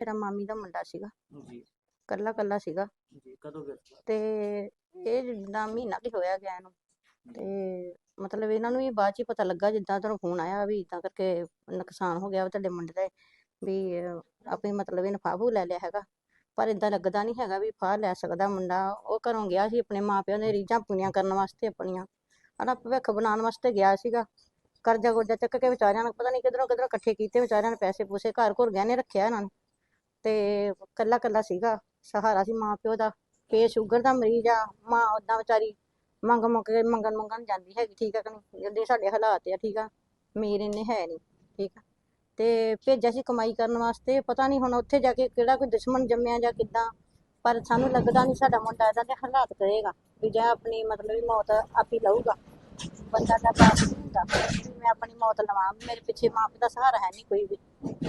ਮੇਰਾ ਮਾਮੀ ਦਾ ਮੁੰਡਾ ਸੀਗਾ। ਜੀ। ਕੱਲਾ ਕੱਲਾ ਸੀਗਾ। ਜੀ ਕਦੋਂ ਗਿਆ ਸੀ? ਤੇ ਇਹ ਜਿੱਦਾਂ ਮਹੀਨਾ ਕੁ ਹੋਇਆ ਗਿਆ ਇਹਨੂੰ। ਤੇ ਮਤਲਬ ਇਹਨਾਂ ਨੂੰ ਵੀ ਬਾਅਦ ਚ ਹੀ ਪਤਾ ਲੱਗਾ ਜਿੱਦਾਂ ਤੁਹਾਨੂੰ ਫੋਨ ਆਇਆ ਵੀ ਇਦਾਂ ਕਰਕੇ ਨੁਕਸਾਨ ਹੋ ਗਿਆ ਵਾ ਤੁਹਾਡੇ ਮੁੰਡੇ ਦਾ। ਵੀ ਅਹ, ਆਪੇ ਮਤਲਬ ਇਹਨੇ ਫਾਹੂ ਲੈ ਲਿਆ ਹੈਗਾ। ਪਰ ਇਦਾਂ ਲੱਗਦਾ ਨਹੀਂ ਹੈਗਾ ਵੀ ਫਾਹ ਲੈ ਸਕਦਾ ਮੁੰਡਾ। ਉਹ ਘਰੋਂ ਗਿਆ ਸੀ ਆਪਣੇ ਮਾਪਿਆਂ ਦੇ ਰੀਝਾਂ ਪੂਰੀਆਂ ਕਰਨ ਵਾਸਤੇ ਆਪਣੀਆਂ। ਹਨਾ ਭਵਿੱਖ ਬਣਾਉਣ ਵਾਸਤੇ ਗਿਆ ਸੀਗਾ। ਕਰਜ਼ਾ ਕੁਰਜ਼ਾ ਚੱਕ ਕੇ ਵਿਚਾਰਿਆਂ ਨੂੰ ਪਤਾ ਨਹੀਂ ਕਿਧਰੋਂ ਕਿਧਰੋਂ ਇਕੱਠੇ ਕੀਤੇ ਵਿਚਾਰਿਆਂ ਨੇ ਪੈਸੇ ਪੂਸੇ ਘਰ ਘੁਰ ਗਹਿਣੇ ਰੱਖਿਆ ਇਹਨਾਂ ਨੇ। ਤੇ ਕੱਲਾ ਕੱਲਾ ਸੀਗਾ, ਸਹਾਰਾ ਸੀ ਮਾਂ ਪਿਓ ਦਾ ਫੇ ਸ਼ੂਗਰ ਦਾ ਮਰੀਜ਼ ਆ, ਮਾਂ ਓਦਾਂ ਵਿਚਾਰੀ ਮੰਗ ਮੰਗ ਕੇ ਮੰਗਣ ਮੰਗਣ ਜਾਂਦੀ ਹੈਗੀ, ਠੀਕ ਆ ਕਿ ਨਹੀਂ? ਜਿੱਦੇ ਸਾਡੇ ਹਾਲਾਤ ਆ, ਠੀਕ ਆ ਅਮੀਰ ਇੰਨੇ ਹੈ ਨਹੀਂ, ਠੀਕ ਆ। ਤੇ ਭੇਜਿਆ ਸੀ ਕਮਾਈ ਕਰਨ ਵਾਸਤੇ, ਪਤਾ ਨਹੀਂ ਹੁਣ ਉੱਥੇ ਜਾ ਕੇ ਕਿਹੜਾ ਕੋਈ ਦੁਸ਼ਮਣ ਜੰਮਿਆ ਜਾਂ ਕਿੱਦਾਂ, ਪਰ ਸਾਨੂੰ ਲੱਗਦਾ ਨਹੀਂ ਸਾਡਾ ਮੁੰਡਾ ਏਦਾਂ ਦੇ ਹਾਲਾਤ ਕਰੇਗਾ, ਵੀ ਜਾਂ ਆਪਣੀ ਮਤਲਬ ਵੀ ਮੌਤ ਆਪ ਹੀ ਲਊਗਾ। ਬੰਦਾ ਦਾ ਬਾਪ ਹੁੰਦਾ ਮੈਂ ਆਪਣੀ ਮੌਤ ਲਵਾਂ, ਮੇਰੇ ਪਿੱਛੇ ਮਾਂ ਪਿਓ ਦਾ ਸਹਾਰਾ ਹੈ ਨਹੀਂ ਕੋਈ ਵੀ।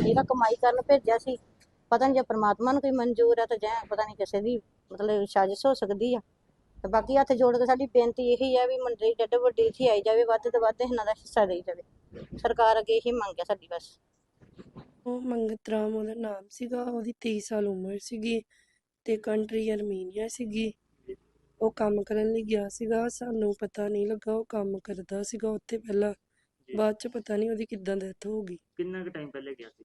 ਇਹਦਾ ਕਮਾਈ ਕਰਨ ਭੇਜਿਆ ਸੀ ਪਤਾ ਨਹੀਂ ਜੇ ਪ੍ਰਮਾਤਮਾ ਨੂੰ ਕੋਈ ਮਨਜ਼ੂਰ ਹੈ ਤਾਂ ਜਾਂ ਪਤਾ ਨਹੀਂ ਕਿਸੇ ਦੀ ਮਤਲਬ ਸਾਜ਼ਿਸ਼ ਹੋ ਸਕਦੀ ਆ। ਤੇ ਬਾਕੀ ਹੱਥ ਜੋੜ ਕੇ ਸਾਡੀ ਬੇਨਤੀ ਇਹੀ ਹੈ ਵੀ ਮੰਡਲੀ ਡੱਡ ਵੱਡੀ ਇੱਥੇ ਆਈ ਜਾਵੇ ਵੱਧ ਤੋਂ ਵੱਧ ਇਹਨਾਂ ਦਾ ਹਿੱਸਾ ਦੇਈ ਜਾਵੇ। ਸਰਕਾਰ ਅੱਗੇ ਇਹੀ ਮੰਗ ਹੈ ਸਾਡੀ ਬਸ। ਉਹ ਮੰਗਤ ਰਾਮ ਉਹਦਾ ਨਾਮ ਸੀਗਾ ਉਹਦੀ 23 ਸਾਲ ਉਮਰ ਸੀਗੀ ਤੇ ਕੰਟਰੀ ਅਰਮੀਨੀਆ ਸੀਗੀ। ਉਹ ਕੰਮ ਕਰਨ ਲਈ ਗਿਆ ਸੀਗਾ ਸਾਨੂੰ ਪਤਾ ਨਹੀਂ ਲੱਗਾ ਉਹ ਕੰਮ ਕਰਦਾ ਸੀਗਾ ਉੱਥੇ ਪਹਿਲਾਂ। ਬਾਅਦ ਚ ਪਤਾ ਨਹੀਂ ਉਹਦੀ ਕਿੱਦਾਂ ਡੈਥ ਹੋ ਗਈ। ਕਿੰਨਾ ਕੁ ਟਾਈਮ ਪਹਿਲੇ ਗਿਆ ਸੀ?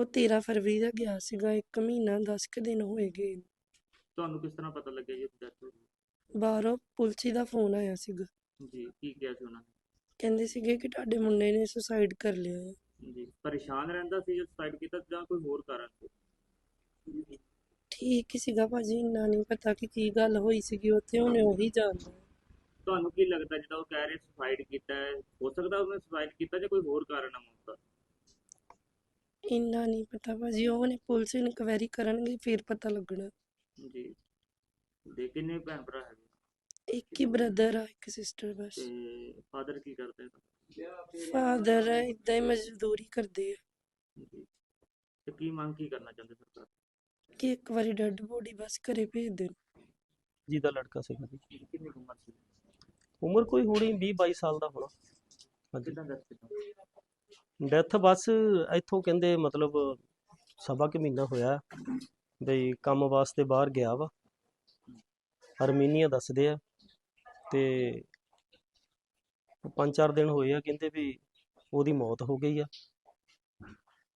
ਉਹ 13 ਫਰਵਰੀ ਦਾ ਗਿਆ ਸੀਗਾ ਇੱਕ ਮਹੀਨਾ 10 ਕੁ ਦਿਨ ਹੋਏ ਗਏ ਨੂੰ। ਤੁਹਾਨੂੰ ਕਿਸ ਤਰ੍ਹਾਂ ਪਤਾ ਲੱਗਿਆ ਜੀ ਡੈਥ ਹੋ ਗਈ ਬਾਹਰੋਂ ਪੁਲਿਸ ਦਾ ਫੋਨ ਆਇਆ ਸੀਗਾ। ਜੀ ਕੀ ਕਿਹਾ ਸੀ ਉਹਨਾਂ ਕਹਿੰਦੇ ਸੀਗੇ ਕਿ ਤੁਹਾਡੇ ਮੁੰਡੇ ਨੇ ਸੁਸਾਈਡ ਕਰ ਲਿਆ ਹੈ। ਨੇ ਜੀ ਪਰੇਸ਼ਾਨ ਰਹਿੰਦਾ ਸੀ ਜਦ ਸੁਸਾਈਡ ਕੀਤਾ ਜਾਂ ਕੋਈ ਹੋਰ ਕਾਰਨ ਸੀ? ਠੀਕ ਹੀ ਸੀਗਾ ਭਾਜੀ ਇੰਨਾ ਨਹੀਂ ਪਤਾ ਕਿ ਕੀ ਗੱਲ ਹੋਈ ਸੀਗੀ ਉੱਥੇ ਉਹਨੇ ਉਹੀ ਜਾਣਦਾ। ਤੁਹਾਨੂੰ ਕੀ ਲੱਗਦਾ ਜਦੋਂ ਉਹ ਕਹਿ ਰਹੇ ਸੁਸਾਈਡ ਕੀਤਾ ਹੈ ਹੋ ਸਕਦਾ ਉਹਨੇ ਸੁਸਾਈਡ ਕੀਤਾ ਜਾਂ ਕੋਈ ਹੋਰ ਕਾਰਨ ਹੈ ਮੌਤ ਦਾ ਇੰਨਾ ਨਹੀਂ ਪਤਾ ਭਾਜੀ ਉਹਨੇ ਪੁਲਿਸ ਇਨਕੁਆਇਰੀ ਕਰਨਗੇ ਫਿਰ ਪਤਾ ਲੱਗਣਾ। ਜੀ। ਦੇ ਕਿੰਨੇ ਭੈਣ ਭਰਾ ਹੈਗੇ? ਇੱਕ ਹੀ ਬ੍ਰਦਰ ਆ ਇੱਕ ਸਿਸਟਰ ਬਸ। ਤੇ ਫਾਦਰ ਕੀ ਕਰਦੇ ਹੈ ਫਾਦਰ ਇਦਾਂ ਹੀ ਮਜ਼ਦੂਰੀ ਕਰਦੇ ਆ। ਜੀ। ਤੇ ਕੀ ਮੰਗ ਕੀ ਕਰਨਾ ਚਾਹੁੰਦੇ ਸਰਕਾਰ ਕਿ ਇੱਕ ਵਾਰੀ ਡੈਡ ਬੋਡੀ ਬਸ ਘਰੇ ਭੇਜ ਦੇਣ। ਜੀ ਦਾ ਲੜਕਾ ਸੀਗਾ ਜੀ ਕਿੰਨੀ ਕੁ ਉਮਰ ਸੀ? ਉਮਰ ਕੋਈ ਹੋਣੀ 20 22 ਸਾਲ ਦਾ ਹੋਣਾ। ਹਾਂਜੀ। ਕਿੰਨਾ ਦੱਸ ਕਿੰਨਾ ਡੈਥ ਬਸ ਇੱਥੋਂ ਕਹਿੰਦੇ ਮਤਲਬ ਸਵਾ ਕੁ ਮਹੀਨਾ ਹੋਇਆ ਬਈ ਕੰਮ ਵਾਸਤੇ ਬਾਹਰ ਗਿਆ ਵਾ। ਅਰਮੀਨੀਆ ਦੱਸਦੇ ਆ ਤੇ ਪੰਜ ਚਾਰ ਦਿਨ ਹੋਏ ਆ ਕਹਿੰਦੇ ਵੀ ਉਹਦੀ ਮੌਤ ਹੋ ਗਈ ਆ।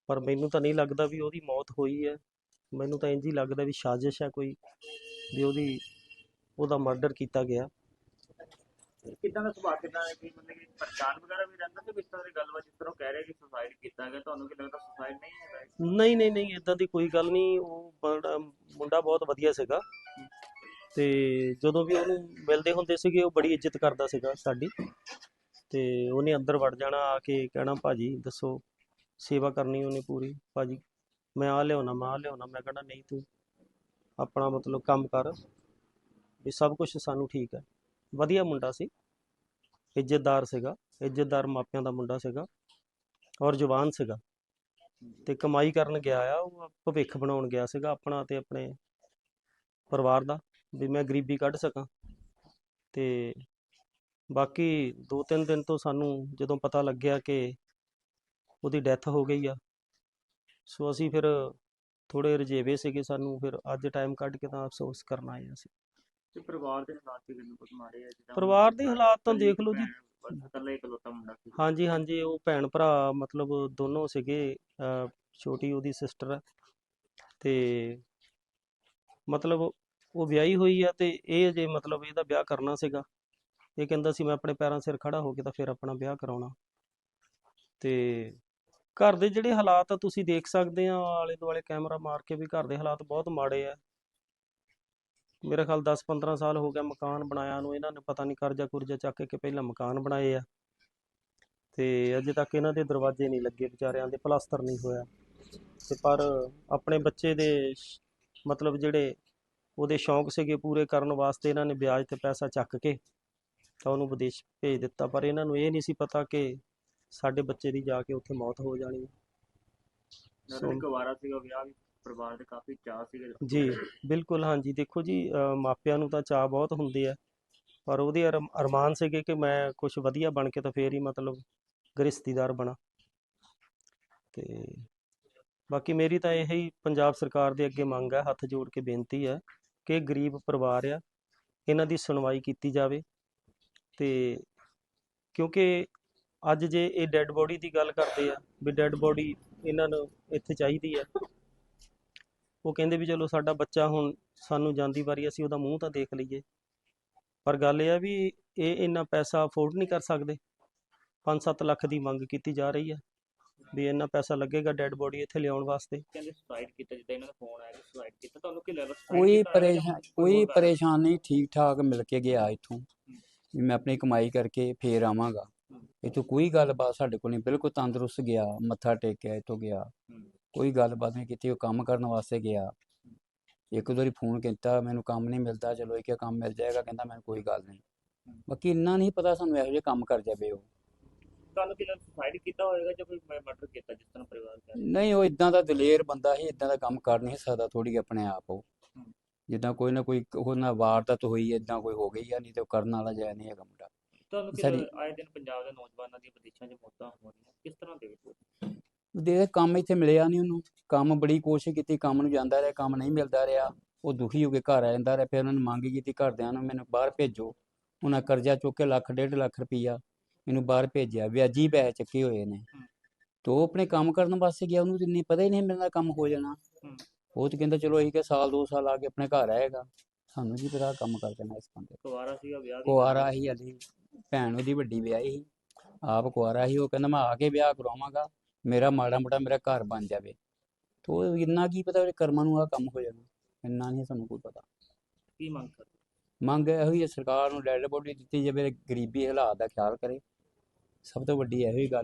ਪਰ ਮੈਨੂੰ ਤਾਂ ਨਹੀਂ ਲੱਗਦਾ ਵੀ ਉਹਦੀ ਮੌਤ ਹੋਈ ਹੈ ਮੈਨੂੰ ਤਾਂ ਇੰਝ ਹੀ ਲੱਗਦਾ ਵੀ ਸਾਜ਼ਿਸ਼ ਹੈ ਕੋਈ ਵੀ ਉਹਦੀ, ਉਹਦਾ ਮਰਡਰ ਕੀਤਾ ਗਿਆ। ਕਿੱਦਾਂ ਦਾ ਸੁਭਾਅ, ਕਿੱਦਾਂ ਹੈ ਕਿ ਮਤਲਬ ਕਿ ਪਰੇਸ਼ਾਨ ਵਗੈਰਾ ਵੀ ਰਹਿੰਦਾ ਤੇ ਕਿਸ ਤਰ੍ਹਾਂ ਦੀ ਗੱਲਬਾਤ, ਜਿਸ ਤਰ੍ਹਾਂ ਉਹ ਕਹਿ ਰਹੇ ਕਿ ਸੁਸਾਈਡ ਕੀਤਾ ਗਿਆ, ਤੁਹਾਨੂੰ ਕੀ ਲੱਗਦਾ ਸੁਸਾਈਡ ਨਹੀਂ ਹੈਗਾ ਇਹ? ਨਹੀਂ ਨਹੀਂ ਨਹੀਂ ਇਦਾਂ ਦੀ ਕੋਈ ਗੱਲ ਨਹੀਂ, ਉਹ ਬੜਾ ਮੁੰਡਾ ਬਹੁਤ ਵਧੀਆ ਸੀਗਾ ਤੇ ਜਦੋਂ ਵੀ ਉਹਨੂੰ ਮਿਲਦੇ ਹੁੰਦੇ ਸੀਗੇ, ਉਹ ਬੜੀ ਇੱਜ਼ਤ ਕਰਦਾ ਸੀਗਾ ਸਾਡੀ ਤੇ ਉਹਨੇ ਅੰਦਰ ਵੜ ਜਾਣਾ, ਆ ਕੇ ਕਹਿਣਾ, ਭਾਜੀ, ਦੱਸੋ, ਸੇਵਾ ਕਰਨੀ ਉਹਨੇ ਪੂਰੀ? ਭਾਜੀ, ਮੈਂ ਆ ਲਿਆਉਣਾ, ਮੈਂ ਆ ਲਿਆਉਣਾ। ਮੈਂ ਕਹਿਣਾ, ਨਹੀਂ, ਤੂੰ ਆਪਣਾ ਮਤਲਬ ਕੰਮ ਕਰ ਵੀ ਸਭ ਕੁਝ ਸਾਨੂੰ ਠੀਕ ਹੈ। ਵਧੀਆ ਮੁੰਡਾ ਸੀ। ਇੱਜ਼ਤਦਾਰ ਸੀਗਾ। ਇੱਜ਼ਤਦਾਰ ਮਾਪਿਆਂ ਦਾ ਮੁੰਡਾ ਸੀਗਾ ਔਰ ਜਵਾਨ ਸੀਗਾ। ਤੇ ਕਮਾਈ ਕਰਨ ਗਿਆ ਆ, ਉਹ ਭਵਿੱਖ ਬਣਾਉਣ ਗਿਆ ਸੀਗਾ ਆਪਣਾ ਤੇ ਆਪਣੇ ਪਰਿਵਾਰ ਦਾ, ਵੀ ਮੈਂ ਗਰੀਬੀ ਕੱਢ ਸਕਾਂ। ਤੇ ਬਾਕੀ 2-3 ਦਿਨ ਤੋਂ ਸਾਨੂੰ ਜਦੋਂ ਪਤਾ ਲੱਗਿਆ ਕਿ ਉਹਦੀ ਡੈਥ ਹੋ ਗਈ ਆ, ਸੋ ਅਸੀਂ ਫਿਰ ਥੋੜੇ ਰਜੇਵੇ ਸੀਗੇ ਸਾਨੂੰ, ਫਿਰ ਅੱਜ ਟਾਈਮ ਕੱਢ ਕੇ ਤਾਂ ਅਫਸੋਸ ਕਰਨ ਆਏ ਅਸੀਂ। ਤੇ ਪਰਿਵਾਰ ਦੇ ਹਾਲਾਤ ਵੀ ਕਿੰਨੇ ਕੁ ਮਾੜੇ ਆ ਜਿੱਦਾਂ ਪਰਿਵਾਰ ਦੇ ਹਾਲਾਤ ਤਾਂ ਦੇਖ ਲਓ ਜੀ। ਭੈਣ, ਇਕੱਲਾ ਇਕਲੌਤਾ ਮੁੰਡਾ ਸੀ। ਹਾਂਜੀ ਹਾਂਜੀ ਉਹ ਭੈਣ ਭਰਾ ਮਤਲਬ ਦੋਨੋਂ ਸੀਗੇ ਅਹ ਛੋਟੀ ਉਹਦੀ ਸਿਸਟਰ ਹੈ ਤੇ ਮਤਲਬ ਉਹ ਵਿਆਹੀ ਹੋਈ ਆ ਤੇ ਇਹ ਜੇ ਮਤਲਬ ਇਹਦਾ ਵਿਆਹ ਕਰਨਾ ਸੀਗਾ। ਇਹ ਕਹਿੰਦਾ ਸੀ ਮੈਂ ਆਪਣੇ ਪੈਰਾਂ ਸਿਰ ਖੜਾ ਹੋ ਕੇ ਤਾਂ ਫਿਰ ਆਪਣਾ ਵਿਆਹ ਕਰਾਉਣਾ। ਤੇ ਘਰ ਦੇ ਜਿਹੜੇ ਹਾਲਾਤ ਆ ਤੁਸੀਂ ਦੇਖ ਸਕਦੇ ਆ ਆਲੇ ਦੁਆਲੇ ਕੈਮਰਾ ਮਾਰ ਕੇ ਵੀ ਘਰ ਦੇ ਹਾਲਾਤ ਬਹੁਤ ਮਾੜੇ ਆ। ਮੇਰੇ ਖਿਆਲ 10-15 ਸਾਲ ਹੋ ਗਿਆ ਮਕਾਨ ਬਣਾਇਆ ਨੂੰ, ਇਹਨਾਂ ਨੇ ਪਤਾ ਨਹੀਂ ਕਰਜ਼ਾ ਕੁਰਜ਼ਾ ਚੱਕ ਕੇ ਪਹਿਲਾਂ ਮਕਾਨ ਬਣਾਏ ਆ। ਤੇ ਅਜੇ ਤੱਕ ਇਹਨਾਂ ਦੇ ਦਰਵਾਜ਼ੇ ਨਹੀਂ ਲੱਗੇ ਵਿਚਾਰਿਆਂ ਦੇ ਪਲਾਸਟਰ ਨਹੀਂ ਹੋਇਆ। ਤੇ ਪਰ ਆਪਣੇ ਬੱਚੇ ਦੇ ਮਤਲਬ ਜਿਹੜੇ ਉਹਦੇ ਸ਼ੌਂਕ ਸੀਗੇ ਪੂਰੇ ਕਰਨ ਵਾਸਤੇ ਇਹਨਾਂ ਨੇ ਵਿਆਜ ਤੇ ਪੈਸਾ ਚੱਕ ਕੇ ਤਾਂ ਉਹਨੂੰ ਵਿਦੇਸ਼ ਭੇਜ ਦਿੱਤਾ। ਪਰ ਇਹਨਾਂ ਨੂੰ ਇਹ ਨਹੀਂ ਸੀ ਪਤਾ ਕਿ ਸਾਡੇ ਬੱਚੇ ਦੀ ਜਾ ਕੇ ਉੱਥੇ ਮੌਤ ਹੋ ਜਾਣੀ ਹੈ। ਨਾਲੇ ਇੱਕ ਸੀਗਾ ਵਿਆਹ ਵੀ ਪਰਿਵਾਰ ਦੇ ਕਾਫੀ ਚਾਅ ਸੀਗੇ ਜੀ, ਬਿਲਕੁਲ, ਹਾਂਜੀ। ਦੇਖੋ ਜੀ ਅਹ ਮਾਪਿਆਂ ਨੂੰ ਤਾਂ ਚਾਅ ਬਹੁਤ ਹੁੰਦੇ ਆ। ਪਰ ਉਹਦੇ ਅਰਮ- ਅਰਮਾਨ ਸੀਗੇ ਕਿ ਮੈਂ ਕੁਝ ਵਧੀਆ ਬਣ ਕੇ ਤਾਂ ਫੇਰ ਹੀ ਮਤਲਬ ਗ੍ਰਸਤੀਦਾਰ ਬਣਾ। ਤੇ ਬਾਕੀ ਮੇਰੀ ਤਾਂ ਇਹੀ ਪੰਜਾਬ ਸਰਕਾਰ ਦੇ ਅੱਗੇ ਮੰਗ ਹੈ ਹੱਥ ਜੋੜ ਕੇ ਬੇਨਤੀ ਹੈ ਕਿ ਗਰੀਬ ਪਰਿਵਾਰ ਆ, ਇਹਨਾਂ ਦੀ ਸੁਣਵਾਈ ਕੀਤੀ ਜਾਵੇ। ਤੇ ਕਿਉਂਕਿ ਅੱਜ ਜੇ ਇਹ ਡੈੱਡ ਬੋਡੀ ਦੀ ਗੱਲ ਕਰਦੇ ਆ, ਵੀ ਡੈੱਡ ਬੋਡੀ ਇਹਨਾਂ ਨੂੰ ਇੱਥੇ ਚਾਹੀਦੀ ਹੈ ਉਹ ਕਹਿੰਦੇ ਵੀ ਚਲੋ ਸਾਡਾ ਬੱਚਾ ਹੁਣ ਸਾਨੂੰ ਜਾਂਦੀ ਵਾਰੀ ਅਸੀਂ ਉਹਦਾ ਮੂੰਹ ਤਾਂ ਦੇਖ ਲਈਏ। ਪਰ ਗੱਲ ਇਹ ਆ ਵੀ ਇਹ ਇੰਨਾ ਪੈਸਾ ਅਫੋਰਡ ਨਹੀਂ ਕਰ ਸਕਦੇ। 5-7 ਲੱਖ ਦੀ ਮੰਗ ਕੀਤੀ ਜਾ ਰਹੀ ਹੈ ਵੀ ਇੰਨਾ ਪੈਸਾ ਲੱਗੇਗਾ ਡੈੱਡ ਬੋਡੀ ਇੱਥੇ ਲਿਆਉਣ ਵਾਸਤੇ। ਕਹਿੰਦੇ ਸੁਸਾਈਡ ਕੀਤਾ ਜਿੱਦਾਂ ਇਹਨਾਂ ਦਾ ਫੋਨ ਆਇਆ ਕਿ ਸੁਸਾਈਡ ਕੀਤਾ। ਤੁਹਾਨੂੰ ਕੀ ਲੱਗਦਾ suicide ਕੋਈ ਪਰੇਸ਼ਾਨ ਕੋਈ? ਪਰੇਸ਼ਾਨ ਨਹੀਂ ਠੀਕ ਠਾਕ ਮਿਲ ਕੇ ਗਿਆ ਇੱਥੋਂ। ਵੀ ਮੈਂ ਆਪਣੀ ਕਮਾਈ ਕਰਕੇ ਫੇਰ ਆਵਾਂਗਾ। ਇੱਥੋਂ ਕੋਈ ਗੱਲਬਾਤ ਸਾਡੇ ਕੋਲ ਨਹੀਂ। ਬਿਲਕੁਲ ਤੰਦਰੁਸਤ ਗਿਆ ਮੱਥਾ ਟੇਕਿਆ ਇੱਥੋਂ ਗਿਆ। ਕੋਈ ਗੱਲਬਾਤ ਨਹੀਂ ਕੀਤੀ ਉਹ ਕੰਮ ਕਰਨ ਵਾਸਤੇ ਗਿਆ। ਇੱਕ ਦੋ ਵਾਰੀ ਫੋਨ ਕੀਤਾ ਮੈਨੂੰ ਕੰਮ ਨਹੀਂ ਮਿਲਦਾ ਚਲੋ ਇਹ ਕੰਮ ਮਿਲ ਜਾਏਗਾ ਕਹਿੰਦਾ ਮੈਨੂੰ ਕੋਈ ਗੱਲ ਨਹੀਂ। ਬਾਕੀ ਇੰਨਾ ਨਹੀਂ ਪਤਾ ਸਾਨੂੰ ਇਹੋ ਜਿਹੇ ਕੰਮ ਕਰ ਜਾਵੇ ਉਹ। ਤੁਹਾਨੂੰ ਕੀ ਲੱਗਦਾ ਸੁਸਾਈਡ ਕੀਤਾ ਹੋਏਗਾ ਜਾਂ ਕੋਈ ਮਰਡਰ ਕੀਤਾ ਜਿਸ ਤਰ੍ਹਾਂ ਪਰਿਵਾਰ ਕਹਿ ਰਿਹਾ? ਨਹੀਂ ਉਹ ਇਦਾਂ ਦਾ ਦਲੇਰ ਬੰਦਾ ਸੀ ਇਦਾਂ ਦਾ ਕੰਮ ਕਰ ਨਹੀਂ ਸਕਦਾ ਥੋੜੀ ਆਪਣੇ ਆਪ ਉਹ। ਜਿੱਦਾਂ ਕੋਈ ਨਾ ਕੋਈ ਉਹ ਨਾ ਵਾਰਦਾਤ ਹੋਈ ਇਦਾਂ ਕੋਈ ਹੋ ਗਈ ਆ ਨਹੀਂ ਤੇ ਉਹ ਕਰਨ ਵਾਲਾ ਜਿਹਾ ਨਹੀਂ ਹੈਗਾ ਮੁੰਡਾ। ਤੁਹਾਨੂੰ ਕੀ ਆਏ ਦਿਨ ਪੰਜਾਬ ਦੇ ਨੌਜਵਾਨਾਂ ਦੀਆਂ ਵਿਦੇਸ਼ਾਂ 'ਚ ਮੌਤਾਂ ਹੋ ਰਹੀਆਂ ਕਿਸ ਤਰ੍ਹਾਂ ਦੇ ਵਿੱਚ? ਦੇ ਕੰਮ ਇੱਥੇ ਮਿਲਿਆ ਨਹੀਂ ਉਹਨੂੰ। ਕੰਮ ਬੜੀ ਕੋਸ਼ਿਸ਼ ਕੀਤੀ ਕੰਮ ਨੂੰ ਜਾਂਦਾ ਰਿਹਾ ਕੰਮ ਨਹੀਂ ਮਿਲਦਾ ਰਿਹਾ। ਉਹ ਦੁਖੀ ਹੋ ਕੇ ਘਰ ਆ ਜਾਂਦਾ ਰਿਹਾ। ਫਿਰ ਉਹਨਾਂ ਨੇ ਮੰਗ ਕੀਤੀ ਘਰਦਿਆਂ ਨੂੰ ਮੈਨੂੰ ਬਾਹਰ ਭੇਜੋ। ਉਹਨਾਂ ਕਰਜ਼ਾ ਚੁੱਕ ਕੇ ਲੱਖ ਡੇਢ ਲੱਖ ਰੁਪਈਆ ਮੈਨੂੰ ਬਾਹਰ ਭੇਜਿਆ। ਵਿਆਜੀ ਪੈਸੇ ਚੱਕੇ ਹੋਏ ਨੇ। ਤੇ ਆਪਣੇ ਕੰਮ ਕਰਨ ਵਾਸਤੇ ਗਿਆ। ਉਹਨੂੰ ਇੰਨੀ ਪਤਾ ਹੀ ਨਹੀਂ ਮੇਰੇ ਕੰਮ ਹੋ ਜਾਣਾ। ਉਹ ਤੇ ਕਹਿੰਦਾ ਚਲੋ ਅਸੀਂ ਕਿ ਸਾਲ ਦੋ ਸਾਲ ਆ ਕੇ ਆਪਣੇ ਘਰ ਆਏਗਾ। ਸਾਨੂੰ ਕੀ ਪਤਾ ਕੰਮ ਕਰ ਦੇਣਾ ਇਸ ਬੰਦੇ ਕੁਵਾਰਾ ਸੀਗਾ ਵਿਆਹ ਵੀ ਕੁਆਰਾ ਹੀ ਹਲੀ। ਭੈਣ ਉਹਦੀ ਵੱਡੀ ਵਿਆਹੀ ਸੀ। ਆਪ ਕੁਆਰਾ ਹੀ ਉਹ ਕਹਿੰਦਾ ਮੈਂ ਆ ਕੇ ਵਿਆਹ ਕਰਾਵਾਂਗਾ। ਮੇਰਾ ਮਾੜਾ ਮੋਟਾ ਮੇਰਾ ਘਰ ਬਣ ਜਾਵੇ। ਤੇ ਇੰਨਾ ਕੀ ਪਤਾ ਕਰਮਾਂ ਨੂੰ ਆ ਕੰਮ ਹੋ ਜਾਣਾ। ਇੰਨਾ ਨਹੀਂ ਸਾਨੂੰ ਕੋਈ ਪਤਾ। ਕੀ ਮੰਗ ਕਰਦੇ? ਮੰਗ ਇਹੋ ਹੀ ਹੈ ਸਰਕਾਰ ਨੂੰ ਡੈਡ ਬੋਡੀ ਦਿੱਤੀ ਜਾਵੇ ਗਰੀਬੀ ਹਾਲਾਤ ਦਾ ਖਿਆਲ ਕਰੇ। ਸਭ ਤੋਂ ਵੱਡੀ ਇਹੋ ਹੀ ਗੱਲ।